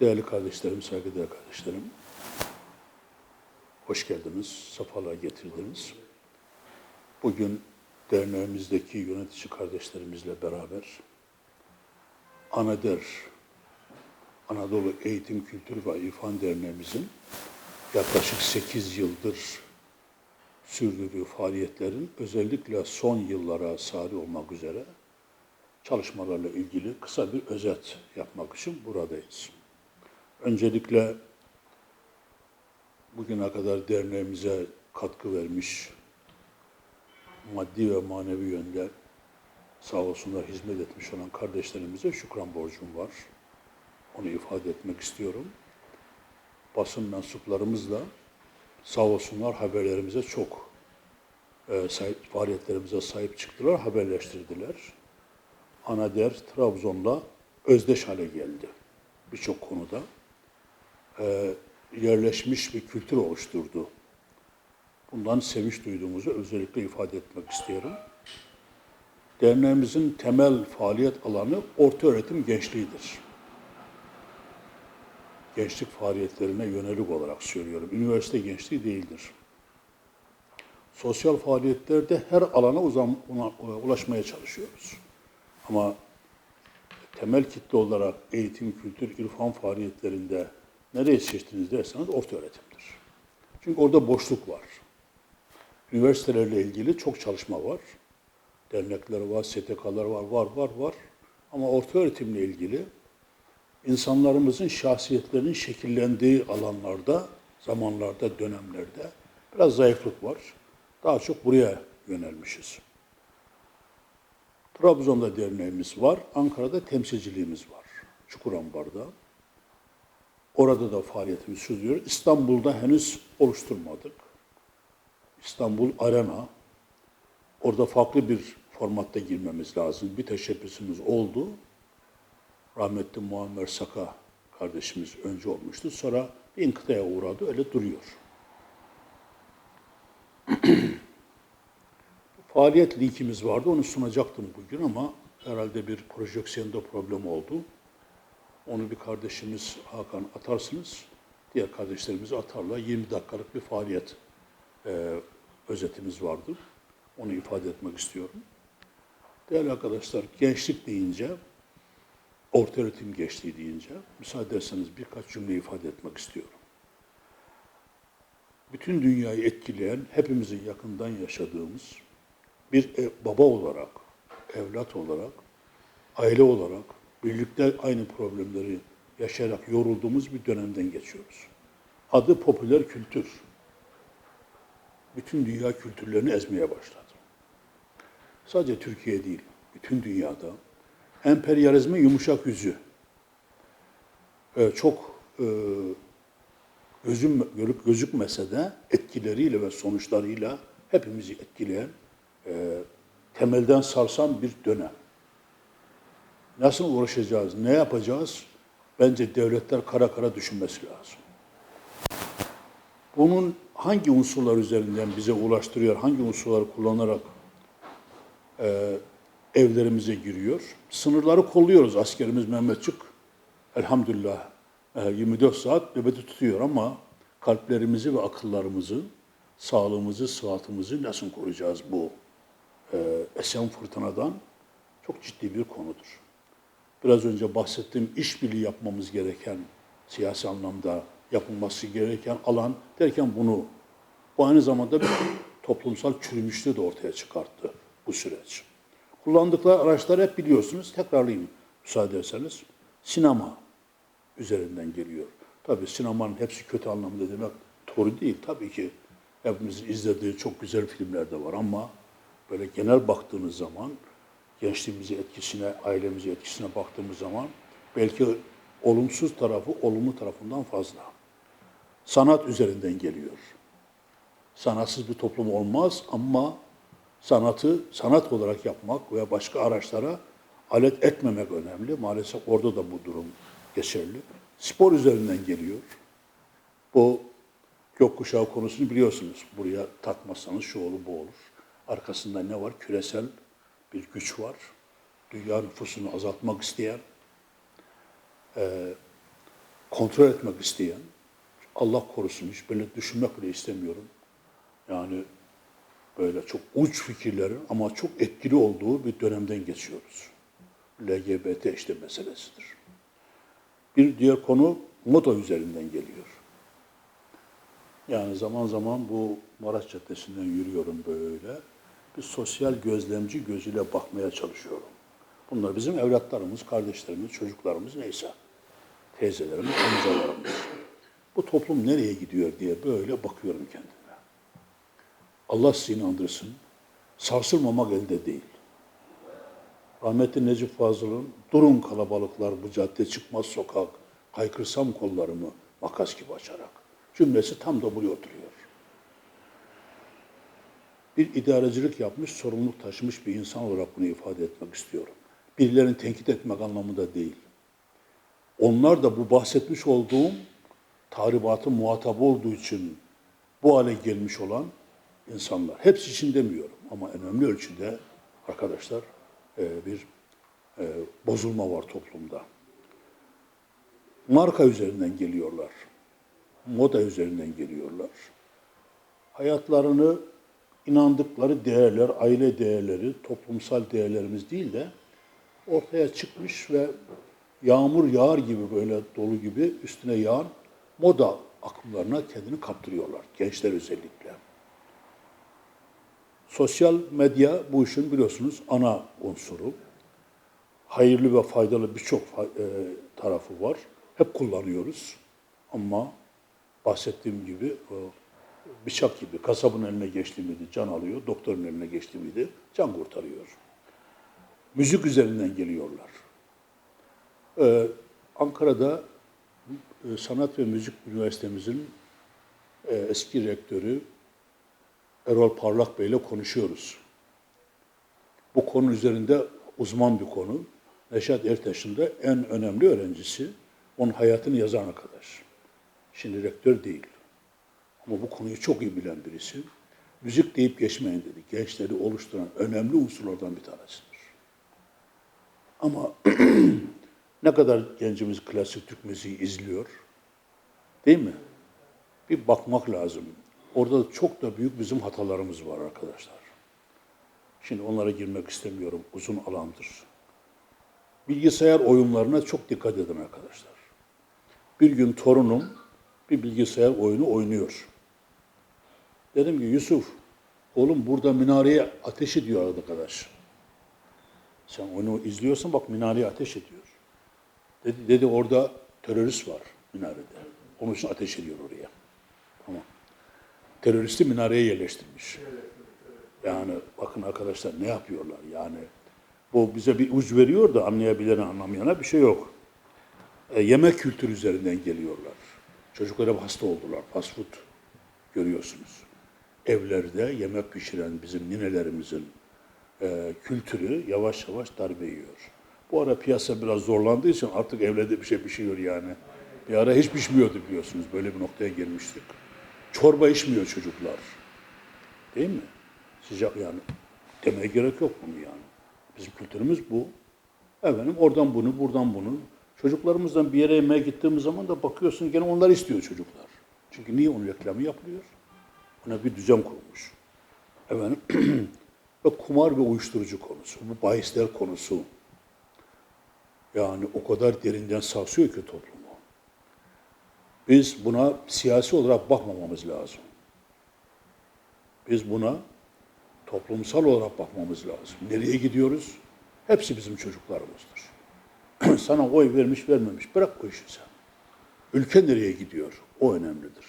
Değerli kardeşlerim, saygıdeğer kardeşlerim, hoş geldiniz, sefalar getirdiniz. Bugün derneğimizdeki yönetici kardeşlerimizle beraber ANADER, Anadolu Eğitim, Kültür ve İrfan Derneğimizin yaklaşık 8 yıldır sürdürdüğü faaliyetlerin özellikle son yıllara sari olmak üzere çalışmalarla ilgili kısa bir özet yapmak için buradayız. Öncelikle bugüne kadar derneğimize katkı vermiş, maddi ve manevi yönde sağ olsunlar hizmet etmiş olan kardeşlerimize şükran borcum var. Onu ifade etmek istiyorum. Basın mensuplarımızla sağ olsunlar haberlerimize çok e, sahip, faaliyetlerimize sahip çıktılar, haberleştirdiler. Anader Trabzon'la özdeş hale geldi birçok konuda. E, yerleşmiş bir kültür oluşturdu. Bundan sevinç duyduğumuzu özellikle ifade etmek istiyorum. Derneğimizin temel faaliyet alanı orta öğretim gençliğidir. Gençlik faaliyetlerine yönelik olarak söylüyorum. Üniversite gençliği değildir. Sosyal faaliyetlerde her alana uzam, una- ulaşmaya çalışıyoruz. Ama temel kitle olarak eğitim, kültür, irfan faaliyetlerinde nereye seçtiniz derseniz orta öğretimdir. Çünkü orada boşluk var. Üniversitelerle ilgili çok çalışma var. Dernekler var, STK'lar var, var, var, var. Ama orta öğretimle ilgili insanlarımızın şahsiyetlerinin şekillendiği alanlarda, zamanlarda, dönemlerde biraz zayıflık var. Daha çok buraya yönelmişiz. Trabzon'da derneğimiz var, Ankara'da temsilciliğimiz var. Çukurambar'da. Orada da faaliyetimiz sürdürüyor. İstanbul'da henüz oluşturmadık. İstanbul Arena. Orada farklı bir formatta girmemiz lazım. Bir teşebbüsümüz oldu. Rahmetli Muammer Saka kardeşimiz önce olmuştu. Sonra bir inkıtaya uğradı. Öyle duruyor. Faaliyet linkimiz vardı. Onu sunacaktım bugün ama herhalde bir projeksiyonda problem oldu. Onu bir kardeşimiz Hakan atarsınız. Diğer kardeşlerimiz atarlar. 20 dakikalık bir faaliyet e, özetimiz vardı. Onu ifade etmek istiyorum. Değerli arkadaşlar, gençlik deyince, orta öğretim gençliği deyince, müsaade ederseniz birkaç cümle ifade etmek istiyorum. Bütün dünyayı etkileyen, hepimizin yakından yaşadığımız bir e- baba olarak, evlat olarak, aile olarak birlikte aynı problemleri yaşayarak yorulduğumuz bir dönemden geçiyoruz. Adı popüler kültür. Bütün dünya kültürlerini ezmeye başladı. Sadece Türkiye değil, bütün dünyada emperyalizmin yumuşak yüzü e, çok e, gözüm, görüp gözükmese de etkileriyle ve sonuçlarıyla hepimizi etkileyen, e, temelden sarsan bir dönem. Nasıl uğraşacağız, ne yapacağız? Bence devletler kara kara düşünmesi lazım. Bunun hangi unsurlar üzerinden bize ulaştırıyor, hangi unsurları kullanarak e, evlerimize giriyor? Sınırları kolluyoruz. Askerimiz Mehmetçik elhamdülillah e, 24 saat nöbeti tutuyor ama kalplerimizi ve akıllarımızı, sağlığımızı, sıhhatimizi nasıl koruyacağız bu e, esen fırtınadan? Çok ciddi bir konudur. Biraz önce bahsettiğim işbirliği yapmamız gereken, siyasi anlamda yapılması gereken alan derken bunu, bu aynı zamanda bir toplumsal çürümüşlüğü de ortaya çıkarttı bu süreç. Kullandıkları araçlar hep biliyorsunuz, tekrarlayayım müsaade ederseniz. Sinema üzerinden geliyor. Tabii sinemanın hepsi kötü anlamda demek doğru değil. Tabii ki hepimizin izlediği çok güzel filmler de var ama böyle genel baktığınız zaman gençliğimizi etkisine, ailemizi etkisine baktığımız zaman belki olumsuz tarafı olumlu tarafından fazla. Sanat üzerinden geliyor. Sanatsız bir toplum olmaz ama sanatı sanat olarak yapmak veya başka araçlara alet etmemek önemli. Maalesef orada da bu durum geçerli. Spor üzerinden geliyor. Bu gökkuşağı konusunu biliyorsunuz. Buraya takmazsanız şu olur bu olur. Arkasında ne var? Küresel bir güç var. Dünya nüfusunu azaltmak isteyen, e, kontrol etmek isteyen, Allah korusun hiç böyle düşünmek bile istemiyorum. Yani böyle çok uç fikirlerin ama çok etkili olduğu bir dönemden geçiyoruz. LGBT işte meselesidir. Bir diğer konu moda üzerinden geliyor. Yani zaman zaman bu Maraş Caddesi'nden yürüyorum böyle. Bir sosyal gözlemci gözüyle bakmaya çalışıyorum. Bunlar bizim evlatlarımız, kardeşlerimiz, çocuklarımız neyse. Teyzelerimiz, amcalarımız. Bu toplum nereye gidiyor diye böyle bakıyorum kendime. Allah sizi inandırsın. Sarsılmamak elde değil. Rahmetli Necip Fazıl'ın durun kalabalıklar bu cadde çıkmaz sokak, kaykırsam kollarımı makas gibi açarak. Cümlesi tam da buraya oturuyor. Bir idarecilik yapmış, sorumluluk taşımış bir insan olarak bunu ifade etmek istiyorum. Birilerini tenkit etmek anlamında değil. Onlar da bu bahsetmiş olduğum tahribatın muhatabı olduğu için bu hale gelmiş olan insanlar. Hepsi için demiyorum ama önemli ölçüde arkadaşlar e, bir e, bozulma var toplumda. Marka üzerinden geliyorlar. Moda üzerinden geliyorlar. Hayatlarını inandıkları değerler, aile değerleri, toplumsal değerlerimiz değil de ortaya çıkmış ve yağmur yağar gibi böyle dolu gibi üstüne yağan moda akımlarına kendini kaptırıyorlar. Gençler özellikle. Sosyal medya bu işin biliyorsunuz ana unsuru. Hayırlı ve faydalı birçok e, tarafı var. Hep kullanıyoruz. Ama bahsettiğim gibi bıçak gibi kasabın eline geçti miydi can alıyor, doktorun eline geçti miydi can kurtarıyor. Müzik üzerinden geliyorlar. Ee, Ankara'da e, Sanat ve Müzik Üniversitemizin e, eski rektörü Erol Parlak Bey ile konuşuyoruz. Bu konu üzerinde uzman bir konu. Neşat Ertaş'ın da en önemli öğrencisi. Onun hayatını yazan arkadaş. Şimdi rektör değil. Ama bu konuyu çok iyi bilen birisi. Müzik deyip geçmeyin dedi. Gençleri oluşturan önemli unsurlardan bir tanesidir. Ama ne kadar gencimiz klasik Türk müziği izliyor, değil mi? Bir bakmak lazım. Orada da çok da büyük bizim hatalarımız var arkadaşlar. Şimdi onlara girmek istemiyorum, uzun alandır. Bilgisayar oyunlarına çok dikkat edin arkadaşlar. Bir gün torunum bir bilgisayar oyunu oynuyor. Dedim ki Yusuf, oğlum burada minareye ateş ediyor arkadaş. Sen onu izliyorsan bak minareye ateş ediyor. Dedi, dedi orada terörist var minarede. Onun için ateş ediyor oraya. Tamam. Teröristi minareye yerleştirmiş. Yani bakın arkadaşlar ne yapıyorlar yani. Bu bize bir uç veriyor da anlayabilene anlamayana bir şey yok. E, yemek kültürü üzerinden geliyorlar. Çocuklar hep hasta oldular. Fast food görüyorsunuz. Evlerde yemek pişiren bizim ninelerimizin e, kültürü yavaş yavaş darbe yiyor. Bu ara piyasa biraz zorlandığı için artık evlerde bir şey pişiyor yani. Bir ara hiç pişmiyordu biliyorsunuz. Böyle bir noktaya gelmiştik. Çorba içmiyor çocuklar. Değil mi? Sıcak yani. Demeye gerek yok bunu yani. Bizim kültürümüz bu. Efendim oradan bunu, buradan bunu. Çocuklarımızdan bir yere yemeğe gittiğimiz zaman da bakıyorsun gene onlar istiyor çocuklar. Çünkü niye onun reklamı yapılıyor? Ona bir düzen kurmuş. Efendim ve kumar ve uyuşturucu konusu, bu bahisler konusu. Yani o kadar derinden sarsıyor ki toplumu. Biz buna siyasi olarak bakmamamız lazım. Biz buna toplumsal olarak bakmamız lazım. Nereye gidiyoruz? Hepsi bizim çocuklarımızdır. Sana oy vermiş vermemiş bırak o işi sen. Ülke nereye gidiyor? O önemlidir.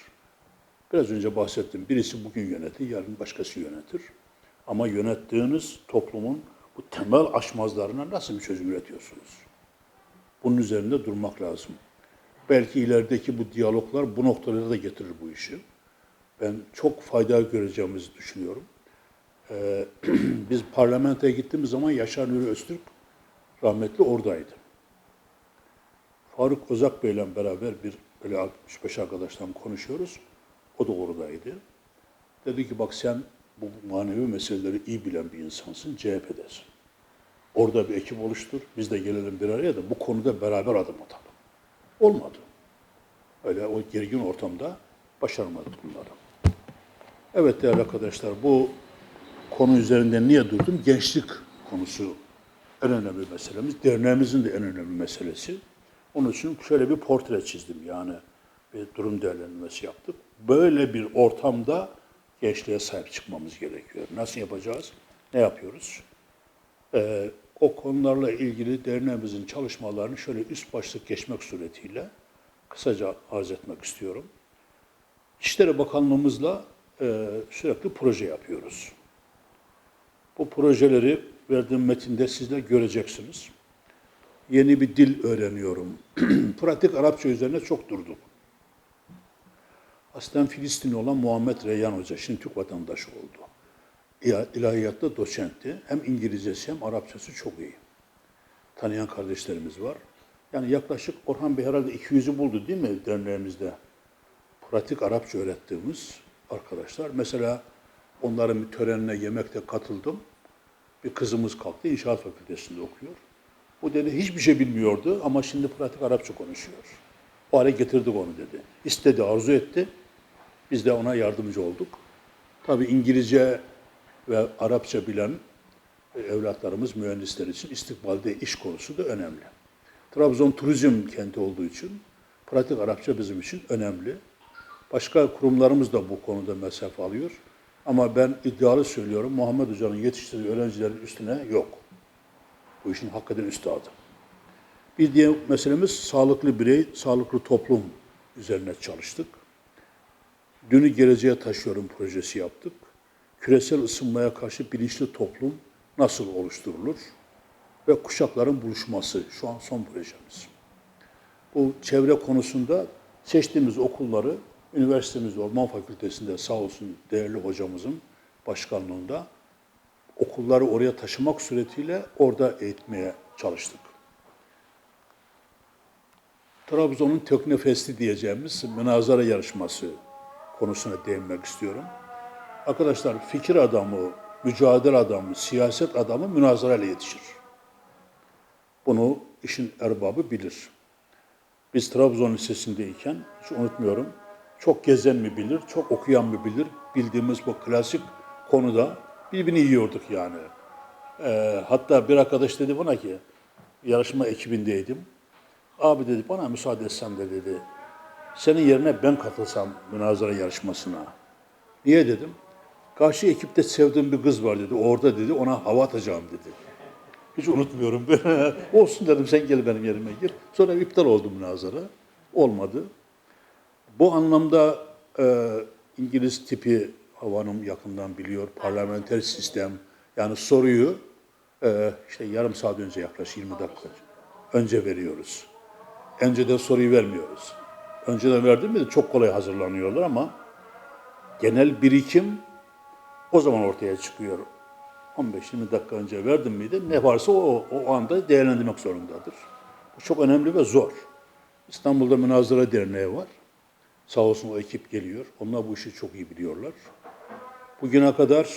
Biraz önce bahsettim. Birisi bugün yönetir, yarın başkası yönetir. Ama yönettiğiniz toplumun bu temel aşmazlarına nasıl bir çözüm üretiyorsunuz? Bunun üzerinde durmak lazım. Belki ilerideki bu diyaloglar bu noktalara da getirir bu işi. Ben çok fayda göreceğimizi düşünüyorum. Ee, biz parlamentoya gittiğimiz zaman Yaşar Nuri Öztürk rahmetli oradaydı. Faruk Ozak Bey'le beraber bir böyle 65 arkadaştan konuşuyoruz. O da oradaydı. Dedi ki bak sen bu manevi meseleleri iyi bilen bir insansın, CHP'desin. Orada bir ekip oluştur, biz de gelelim bir araya da bu konuda beraber adım atalım. Olmadı. Öyle o gergin ortamda başaramadık bunları. Evet değerli arkadaşlar bu konu üzerinde niye durdum? Gençlik konusu en önemli meselemiz. Derneğimizin de en önemli meselesi. Onun için şöyle bir portre çizdim yani bir durum değerlendirmesi yaptık. Böyle bir ortamda gençliğe sahip çıkmamız gerekiyor. Nasıl yapacağız? Ne yapıyoruz? Ee, o konularla ilgili derneğimizin çalışmalarını şöyle üst başlık geçmek suretiyle kısaca arz etmek istiyorum. İçişleri Bakanlığımızla e, sürekli proje yapıyoruz. Bu projeleri verdiğim metinde siz de göreceksiniz. Yeni bir dil öğreniyorum. Pratik Arapça üzerine çok durduk. Aslen Filistinli olan Muhammed Reyyan Hoca, şimdi Türk vatandaşı oldu. İla- İlahiyatta doçentti. Hem İngilizcesi hem Arapçası çok iyi. Tanıyan kardeşlerimiz var. Yani yaklaşık Orhan Bey herhalde 200'ü buldu değil mi derneğimizde? Pratik Arapça öğrettiğimiz arkadaşlar. Mesela onların bir törenine yemekte katıldım. Bir kızımız kalktı, İnşaat Fakültesi'nde okuyor. Bu dedi hiçbir şey bilmiyordu ama şimdi pratik Arapça konuşuyor. O hale getirdik onu dedi. İstedi, arzu etti. Biz de ona yardımcı olduk. Tabii İngilizce ve Arapça bilen e, evlatlarımız, mühendisler için istikbalde iş konusu da önemli. Trabzon turizm kenti olduğu için pratik Arapça bizim için önemli. Başka kurumlarımız da bu konuda mesafe alıyor. Ama ben iddialı söylüyorum, Muhammed Hoca'nın yetiştirdiği öğrencilerin üstüne yok. Bu işin hakikaten üstadı. Bir diğer meselemiz sağlıklı birey, sağlıklı toplum üzerine çalıştık. Dünü geleceğe taşıyorum projesi yaptık. Küresel ısınmaya karşı bilinçli toplum nasıl oluşturulur? Ve kuşakların buluşması şu an son projemiz. Bu çevre konusunda seçtiğimiz okulları üniversitemiz Orman Fakültesi'nde sağ olsun değerli hocamızın başkanlığında okulları oraya taşımak suretiyle orada eğitmeye çalıştık. Trabzon'un Teknofesti diyeceğimiz münazara yarışması konusuna değinmek istiyorum. Arkadaşlar fikir adamı, mücadele adamı, siyaset adamı münazara ile yetişir. Bunu işin erbabı bilir. Biz Trabzon Lisesi'ndeyken, hiç unutmuyorum, çok gezen mi bilir, çok okuyan mı bilir, bildiğimiz bu klasik konuda birbirini yiyorduk yani. Ee, hatta bir arkadaş dedi bana ki, yarışma ekibindeydim. Abi dedi bana müsaade etsen de dedi, senin yerine ben katılsam münazara yarışmasına. Niye dedim? Karşı ekipte sevdiğim bir kız var dedi, orada dedi, ona hava atacağım dedi. Hiç unutmuyorum. Olsun dedim sen gel benim yerime gir. Sonra iptal oldu münazara. Olmadı. Bu anlamda e, İngiliz tipi havanım yakından biliyor. Parlamenter sistem. Yani soruyu e, işte yarım saat önce yaklaşık 20 dakika önce veriyoruz. Önceden soruyu vermiyoruz. Önceden verdim mi de çok kolay hazırlanıyorlar ama genel birikim o zaman ortaya çıkıyor. 15-20 dakika önce verdim miydi ne varsa o, o anda değerlendirmek zorundadır. Bu çok önemli ve zor. İstanbul'da Münazara Derneği var. Sağ olsun o ekip geliyor. Onlar bu işi çok iyi biliyorlar. Bugüne kadar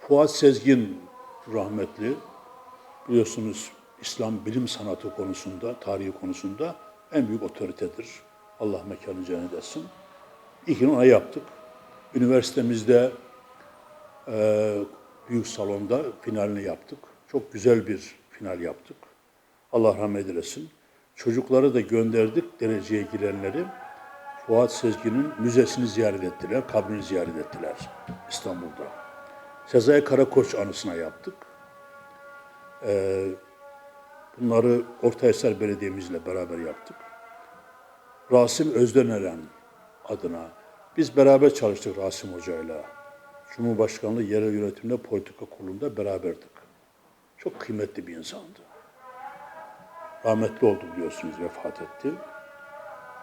Fuat Sezgin rahmetli biliyorsunuz İslam bilim sanatı konusunda, tarihi konusunda en büyük otoritedir. Allah mekanı cennet etsin. İlkini ona yaptık. Üniversitemizde e, büyük salonda finalini yaptık. Çok güzel bir final yaptık. Allah rahmet eylesin. Çocukları da gönderdik dereceye girenleri. Fuat Sezgin'in müzesini ziyaret ettiler, kabrini ziyaret ettiler İstanbul'da. Sezai Karakoç anısına yaptık. Ee, bunları Ortahisar Belediye'mizle beraber yaptık. Rasim Özdeneren adına. Biz beraber çalıştık Rasim Hoca'yla. Cumhurbaşkanlığı Yerel Yönetimde Politika Kurulu'nda beraberdik. Çok kıymetli bir insandı. Rahmetli oldu biliyorsunuz, vefat etti.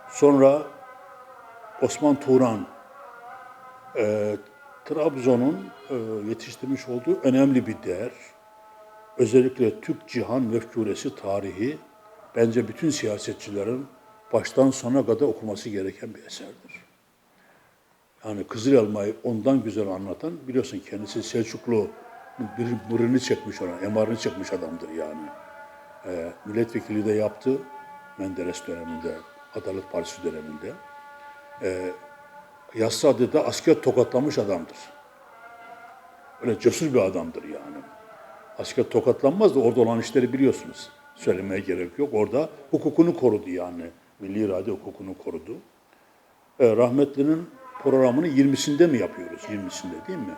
Sonra Osman Turan, e, Trabzon'un e, yetiştirmiş olduğu önemli bir değer. Özellikle Türk Cihan Mefkuresi tarihi bence bütün siyasetçilerin baştan sona kadar okuması gereken bir eserdir. Yani Kızıl Elma'yı ondan güzel anlatan, biliyorsun kendisi Selçuklu bir burunu çekmiş olan, emarını çekmiş adamdır yani. Ee, milletvekili de yaptı Menderes döneminde. Adalet Partisi döneminde. Ee, Yassıada'da asker tokatlamış adamdır. Öyle cesur bir adamdır yani. Asker tokatlanmaz da orada olan işleri biliyorsunuz. Söylemeye gerek yok. Orada hukukunu korudu yani. Milli irade hukukunu korudu. Ee, rahmetlinin programını 20'sinde mi yapıyoruz? 20'sinde değil mi?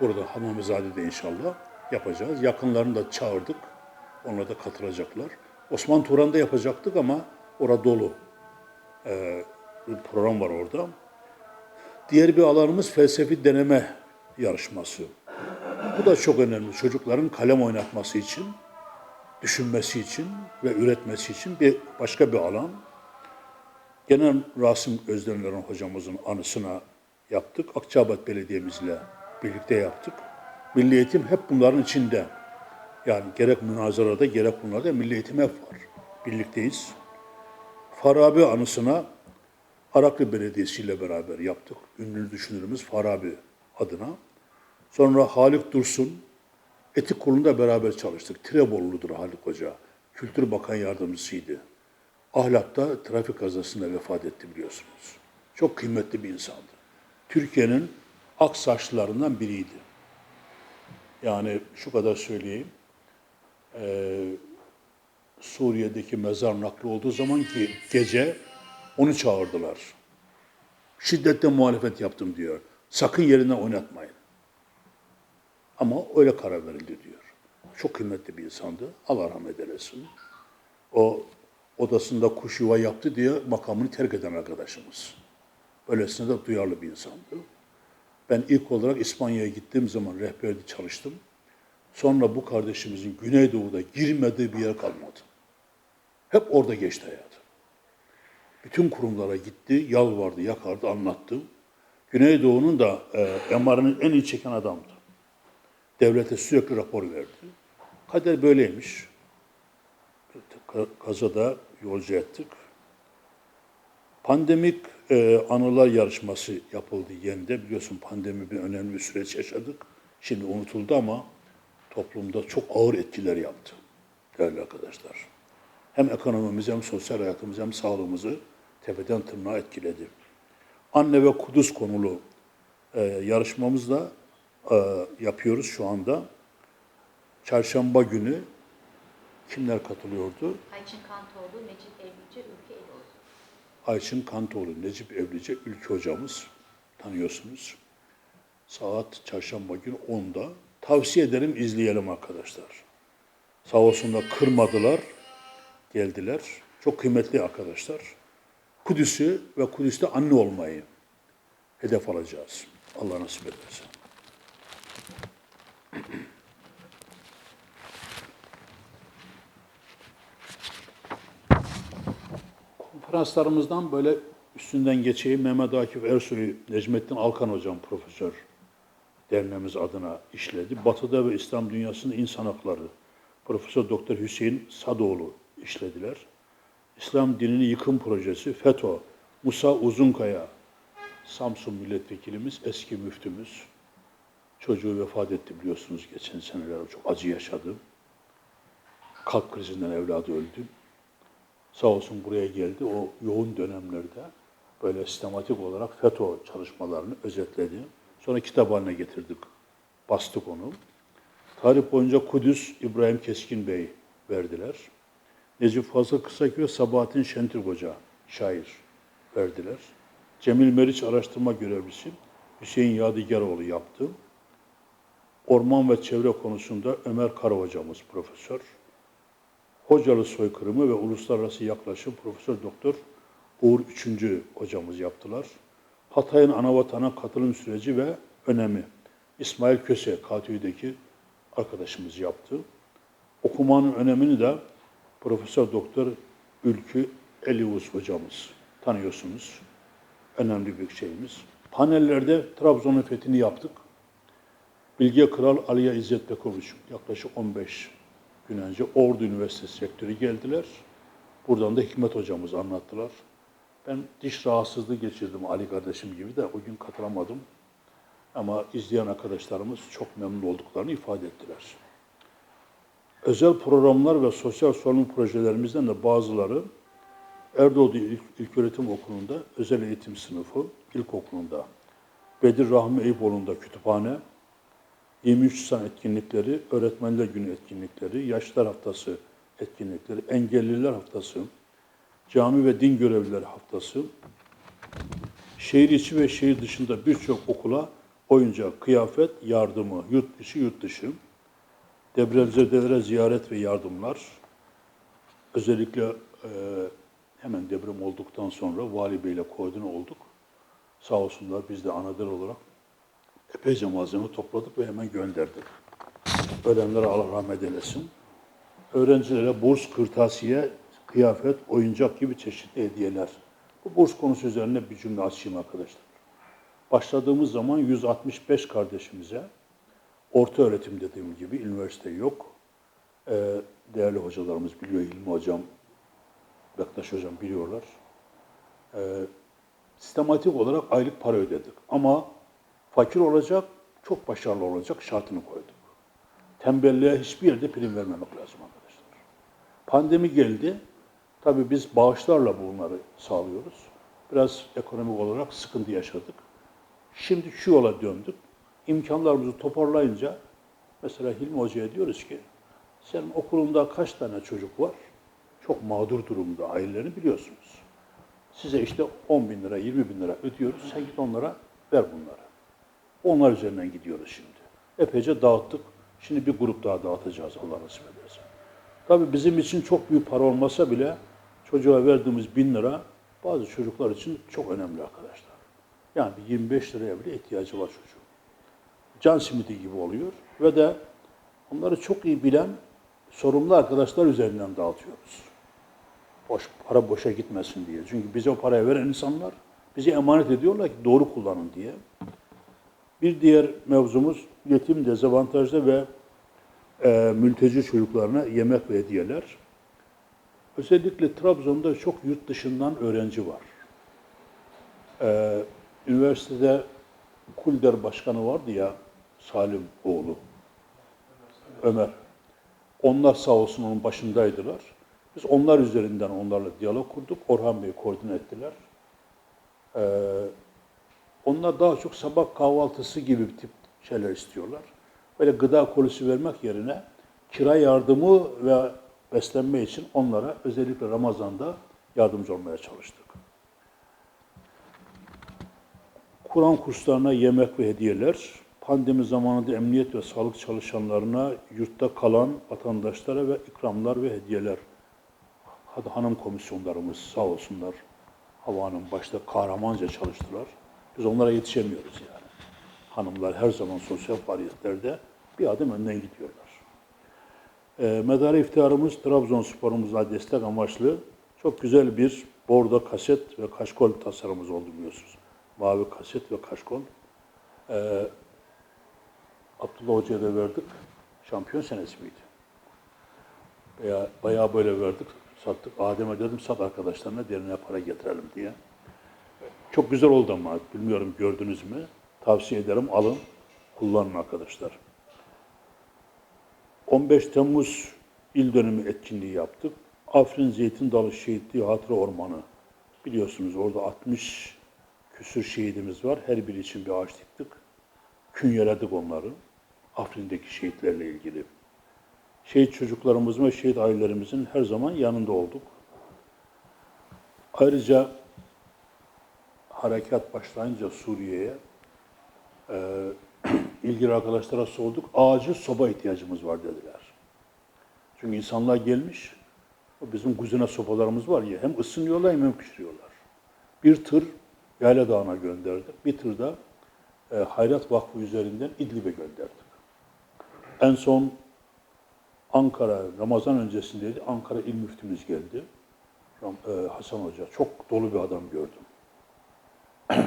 Burada Hamamizade'de inşallah yapacağız. Yakınlarını da çağırdık. Onlar da katılacaklar. Osman Turan'da yapacaktık ama orada dolu. Ee, program var orada. Diğer bir alanımız felsefi deneme yarışması. Bu da çok önemli. Çocukların kalem oynatması için, düşünmesi için ve üretmesi için bir başka bir alan. Genel Rasim Özdenören hocamızın anısına yaptık. Akçabat Belediye'mizle birlikte yaptık. Milli Eğitim hep bunların içinde. Yani gerek münazarada gerek bunlarda Milli Eğitim hep var. Birlikteyiz. Farabi anısına Araklı Belediyesi ile beraber yaptık. Ünlü düşünürümüz Farabi adına. Sonra Halik Dursun, Etik Kurulu'nda beraber çalıştık. Tirebolu'ludur Halik Hoca. Kültür Bakan Yardımcısıydı. Ahlak'ta trafik kazasında vefat etti biliyorsunuz. Çok kıymetli bir insandı. Türkiye'nin ak saçlılarından biriydi. Yani şu kadar söyleyeyim. Ee, Suriye'deki mezar nakli olduğu zaman ki gece onu çağırdılar. Şiddetle muhalefet yaptım diyor. Sakın yerinden oynatmayın. Ama öyle karar verildi diyor. Çok kıymetli bir insandı. Allah rahmet eylesin. O odasında kuş yuva yaptı diye makamını terk eden arkadaşımız. Böylesine de duyarlı bir insandı. Ben ilk olarak İspanya'ya gittiğim zaman rehberdi çalıştım. Sonra bu kardeşimizin Güneydoğu'da girmediği bir yer kalmadı. Hep orada geçti hayatı. Bütün kurumlara gitti, yalvardı, yakardı, anlattı. Güneydoğu'nun da e, MR'ını en iyi çeken adamdı. Devlete sürekli rapor verdi. Kader böyleymiş. Ka- Kazada yolcu ettik. Pandemik e, anılar yarışması yapıldı yenide. Biliyorsun pandemi bir önemli bir süreç yaşadık. Şimdi unutuldu ama toplumda çok ağır etkiler yaptı değerli arkadaşlar. Hem ekonomimizi hem sosyal hayatımızı hem sağlığımızı tepeden tırnağa etkiledi. Anne ve Kudüs konulu e, yarışmamızda e, yapıyoruz şu anda. Çarşamba günü kimler katılıyordu? Ayçin Kantoğlu, Necip Evlice, Ülke Eloğlu. Ayçin Kantoğlu, Necip Evlice, Ülke hocamız tanıyorsunuz. Saat çarşamba günü 10'da. Tavsiye ederim izleyelim arkadaşlar. Sağ olsunlar kırmadılar, geldiler. Çok kıymetli arkadaşlar. Kudüs'ü ve Kudüs'te anne olmayı hedef alacağız. Allah nasip ederse. Konferanslarımızdan böyle üstünden geçeyim. Mehmet Akif Ersoy, Necmettin Alkan Hocam profesör derneğimiz adına işledi. Batı'da ve İslam dünyasında insan hakları Profesör Doktor Hüseyin Sadoğlu işlediler. İslam dinini yıkım projesi FETÖ, Musa Uzunkaya, Samsun milletvekilimiz, eski müftümüz. Çocuğu vefat etti biliyorsunuz geçen seneler çok acı yaşadı. Kalp krizinden evladı öldü. Sağ olsun buraya geldi. O yoğun dönemlerde böyle sistematik olarak FETÖ çalışmalarını özetledi. Sonra kitap haline getirdik. Bastık onu. Tarih boyunca Kudüs İbrahim Keskin Bey verdiler. Necip Fazıl Kısakü ve Sabahattin Şentürk Hoca şair verdiler. Cemil Meriç araştırma görevlisi Hüseyin Yadigaroğlu yaptı. Orman ve çevre konusunda Ömer Kara hocamız profesör. Hocalı soykırımı ve uluslararası yaklaşım Profesör Doktor Uğur Üçüncü hocamız yaptılar. Hatay'ın anavatana katılım süreci ve önemi İsmail Köse, KTÜ'deki arkadaşımız yaptı. Okumanın önemini de Profesör Doktor Ülkü Elius hocamız tanıyorsunuz. Önemli bir şeyimiz. Panellerde Trabzon'un fethini yaptık. Bilge Kral Aliye İzzet Bekoviç yaklaşık 15 gün önce Ordu Üniversitesi rektörü geldiler. Buradan da Hikmet hocamız anlattılar. Ben diş rahatsızlığı geçirdim Ali kardeşim gibi de o gün katılamadım. Ama izleyen arkadaşlarımız çok memnun olduklarını ifade ettiler. Özel programlar ve sosyal sorumluluk projelerimizden de bazıları Erdoğdu İlk, İlköğretim Okulu'nda özel eğitim sınıfı, ilkokulunda, Bedir Rahmi Eyüboğlu'nda kütüphane, 23 Nisan etkinlikleri, Öğretmenler Günü etkinlikleri, Yaşlar Haftası etkinlikleri, Engelliler Haftası, Cami ve Din Görevlileri Haftası, şehir içi ve şehir dışında birçok okula oyuncak, kıyafet, yardımı, yurt içi, yurt dışı, depremzedelere ziyaret ve yardımlar, özellikle e, hemen deprem olduktan sonra Vali Bey'le koordine olduk. Sağ olsunlar biz de Anadolu olarak epeyce malzeme topladık ve hemen gönderdik. Ölenlere Allah rahmet eylesin. Öğrencilere burs, kırtasiye, kıyafet, oyuncak gibi çeşitli hediyeler. Bu burs konusu üzerine bir cümle açayım arkadaşlar. Başladığımız zaman 165 kardeşimize, orta öğretim dediğim gibi, üniversite yok. Ee, değerli hocalarımız biliyor, İlmi Hocam, Bektaş Hocam biliyorlar. Ee, sistematik olarak aylık para ödedik. Ama fakir olacak, çok başarılı olacak şartını koyduk. Tembelliğe hiçbir yerde prim vermemek lazım arkadaşlar. Pandemi geldi. Tabii biz bağışlarla bunları sağlıyoruz. Biraz ekonomik olarak sıkıntı yaşadık. Şimdi şu yola döndük. İmkanlarımızı toparlayınca mesela Hilmi Hoca'ya diyoruz ki senin okulunda kaç tane çocuk var? Çok mağdur durumda ailelerini biliyorsunuz. Size işte 10 bin lira, 20 bin lira ödüyoruz. Sen git onlara ver bunları. Onlar üzerinden gidiyoruz şimdi. Epeyce dağıttık. Şimdi bir grup daha dağıtacağız Allah nasip ederse. Tabii bizim için çok büyük para olmasa bile çocuğa verdiğimiz bin lira bazı çocuklar için çok önemli arkadaşlar. Yani bir 25 liraya bile ihtiyacı var çocuğun. Can simidi gibi oluyor ve de onları çok iyi bilen sorumlu arkadaşlar üzerinden dağıtıyoruz. Boş, para boşa gitmesin diye. Çünkü bize o parayı veren insanlar bize emanet ediyorlar ki doğru kullanın diye. Bir diğer mevzumuz yetim, dezavantajlı ve e, mülteci çocuklarına yemek ve hediyeler. Özellikle Trabzon'da çok yurt dışından öğrenci var. E, üniversitede Kulder Başkanı vardı ya, Salim oğlu, Ömer. Onlar sağ olsun onun başındaydılar. Biz onlar üzerinden onlarla diyalog kurduk. Orhan Bey koordine ettiler. Ee, onlar daha çok sabah kahvaltısı gibi bir tip şeyler istiyorlar. Böyle gıda kolisi vermek yerine kira yardımı ve beslenme için onlara özellikle Ramazan'da yardımcı olmaya çalıştık. Kur'an kurslarına yemek ve hediyeler, pandemi zamanında emniyet ve sağlık çalışanlarına, yurtta kalan vatandaşlara ve ikramlar ve hediyeler. Hadi hanım komisyonlarımız sağ olsunlar. Hava Hanım başta kahramanca çalıştılar. Biz onlara yetişemiyoruz yani. Hanımlar her zaman sosyal faaliyetlerde bir adım önden gidiyorlar. E, Medar iftiharımız Trabzonspor'umuza destek amaçlı çok güzel bir bordo kaset ve kaşkol tasarımımız oldu biliyorsunuz. Mavi kaset ve kaşkol. E, Abdullah Hoca'ya da verdik. Şampiyon senesi miydi? Veya bayağı böyle verdik, sattık. Adem'e dedim sat arkadaşlarına derine para getirelim diye. Çok güzel oldu ama bilmiyorum gördünüz mü? Tavsiye ederim alın, kullanın arkadaşlar. 15 Temmuz İl Dönümü etkinliği yaptık. Afrin Zeytin Dalı Şehitliği Hatıra Ormanı. Biliyorsunuz orada 60 küsür şehidimiz var. Her biri için bir ağaç diktik. Künyeledik onları. Afrin'deki şehitlerle ilgili. Şehit çocuklarımızın ve şehit ailelerimizin her zaman yanında olduk. Ayrıca harekat başlayınca Suriye'ye e, ilgili arkadaşlara sorduk. Acil soba ihtiyacımız var dediler. Çünkü insanlar gelmiş, bizim kuzine sobalarımız var ya, hem ısınıyorlar hem pişiriyorlar. Bir tır Yayla Dağı'na gönderdik, bir tır da e, Hayrat Vakfı üzerinden İdlib'e gönderdik. En son Ankara, Ramazan öncesindeydi, Ankara İl Müftümüz geldi. Hasan Hoca, çok dolu bir adam gördüm.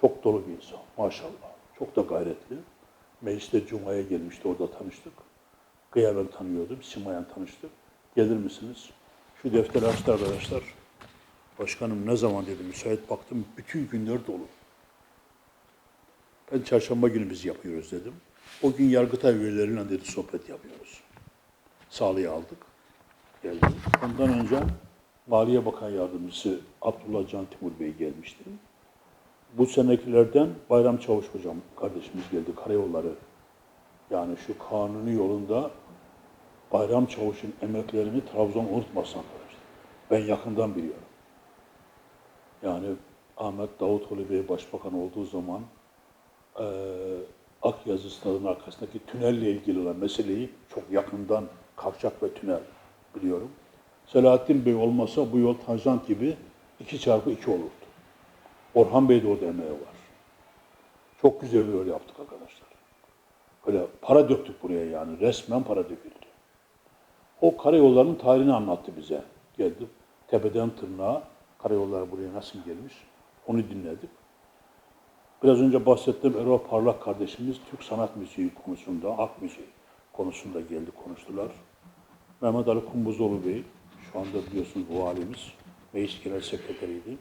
çok dolu bir insan, maşallah. Çok da gayretli. Mecliste Cuma'ya gelmişti, orada tanıştık. Kıyamen tanıyordum, Simayen tanıştık. Gelir misiniz? Şu defteri açtı arkadaşlar. Başkanım ne zaman dedi, müsait baktım, bütün günler dolu. Ben çarşamba günü biz yapıyoruz dedim. O gün Yargıtay üyeleriyle dedi sohbet yapıyoruz. Sağlığı aldık. Geldi. Ondan önce Maliye Bakan Yardımcısı Abdullah Can Timur Bey gelmişti. Bu senekilerden Bayram Çavuş hocam kardeşimiz geldi karayolları. Yani şu kanuni yolunda Bayram Çavuş'un emeklerini Trabzon unutmasın arkadaşlar. Ben yakından biliyorum. Yani Ahmet Davutoğlu Bey başbakan olduğu zaman eee Akyazı stadının arkasındaki tünelle ilgili olan meseleyi çok yakından kavşak ve tünel biliyorum. Selahattin Bey olmasa bu yol tanjant gibi 2 çarpı 2 olurdu. Orhan Bey de orada emeği var. Çok güzel bir yol yaptık arkadaşlar. Böyle para döktük buraya yani. Resmen para döküldü. O karayollarının tarihini anlattı bize. Geldi. Tepeden tırnağa karayollar buraya nasıl gelmiş onu dinledik. Biraz önce bahsettiğim Erol Parlak kardeşimiz Türk sanat müziği konusunda, ak müziği konusunda geldi konuştular. Mehmet Ali Kumbuzoğlu Bey, şu anda biliyorsunuz valimiz, meclis genel sekreteriydi.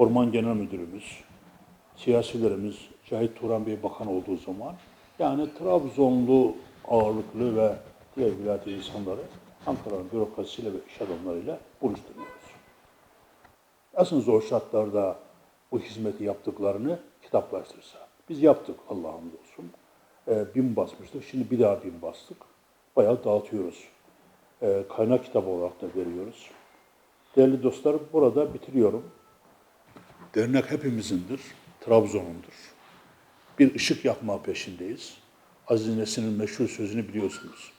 Orman Genel Müdürümüz, siyasilerimiz, Cahit Turan Bey bakan olduğu zaman, yani Trabzonlu ağırlıklı ve diğer vilayet insanları Ankara'nın bürokrasisiyle ve iş adamlarıyla buluşturuyoruz. Nasıl zor şartlarda bu hizmeti yaptıklarını kitaplaştırsa. Biz yaptık Allah'a hamdolsun. Ee, bin basmıştık, şimdi bir daha bin bastık. Bayağı dağıtıyoruz. Ee, kaynak kitabı olarak da veriyoruz. Değerli dostlar, burada bitiriyorum. Dernek hepimizindir, Trabzon'undur. Bir ışık yakma peşindeyiz. Aziz Nesin'in meşhur sözünü biliyorsunuz.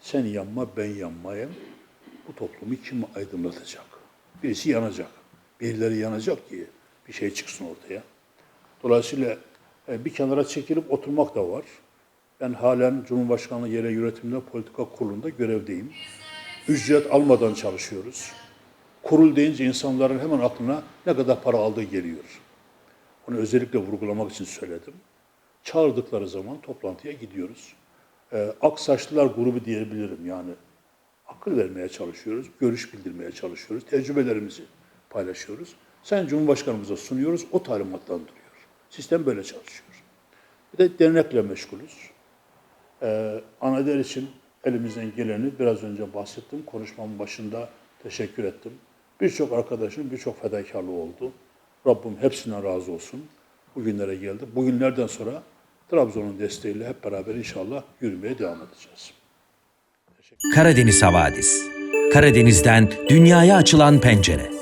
Sen yanma, ben yanmayayım. Bu toplumu kim aydınlatacak? Birisi yanacak. Birileri yanacak ki bir şey çıksın ortaya. Dolayısıyla e, bir kenara çekilip oturmak da var. Ben halen Cumhurbaşkanlığı Yerel Yönetiminde Politika Kurulu'nda görevdeyim. Ücret almadan çalışıyoruz. Kurul deyince insanların hemen aklına ne kadar para aldığı geliyor. Onu özellikle vurgulamak için söyledim. Çağırdıkları zaman toplantıya gidiyoruz. Ee, Aksaçlılar grubu diyebilirim yani. Akıl vermeye çalışıyoruz, görüş bildirmeye çalışıyoruz, tecrübelerimizi paylaşıyoruz. Sayın Cumhurbaşkanımıza sunuyoruz, o talimatlandırıyor. Sistem böyle çalışıyor. Bir de dernekle meşgulüz. Ee, Anader için elimizden geleni biraz önce bahsettim. Konuşmamın başında teşekkür ettim. Birçok arkadaşın birçok fedakarlığı oldu. Rabbim hepsinden razı olsun. Bugünlere geldi. Bugünlerden sonra Trabzon'un desteğiyle hep beraber inşallah yürümeye devam edeceğiz. Karadeniz Havadis. Karadeniz'den dünyaya açılan pencere.